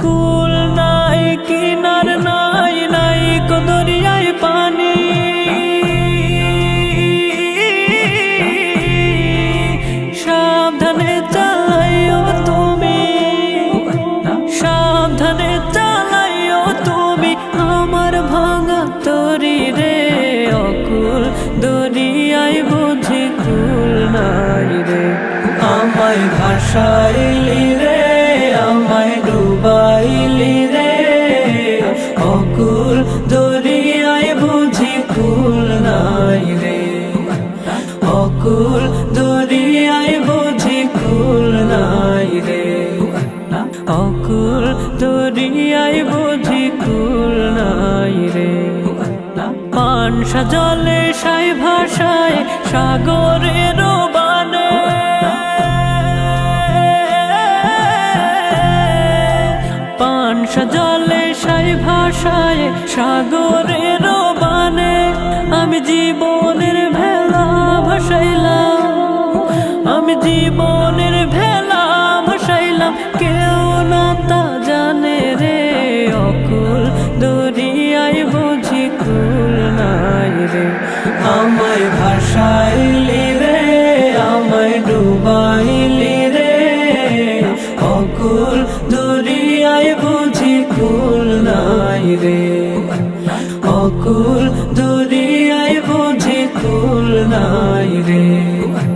কুল নাই কিনার নাই নাই কদরিয়ায় পানি। সাবধানে ভাসাইলি রে, আমায় ডুবাইলি রে। অকুল দরিয়ায় বুঝি কুল নাই রে। অকুল দরিয়ায় বুঝি কুল নাই রে। অকুল দরিয়ায় বুঝি কুল নাই রে। পানসা জলে সাই ভাষায় সাগরের পানসা জলে সাই ভাষায় সাগরের বানে আমি জীবনের ভেলা ভাসাইলাম। আমি জীবনের অকুল দরিয়ায় বুঝি কুল নাই রে।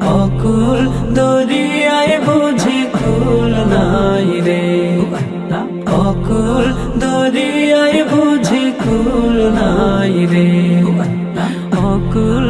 অকুল দরিয়ায় বুঝি কুল নাই রে। অকুল দরিয়ায় বুঝি কুল নাই রে। অকুল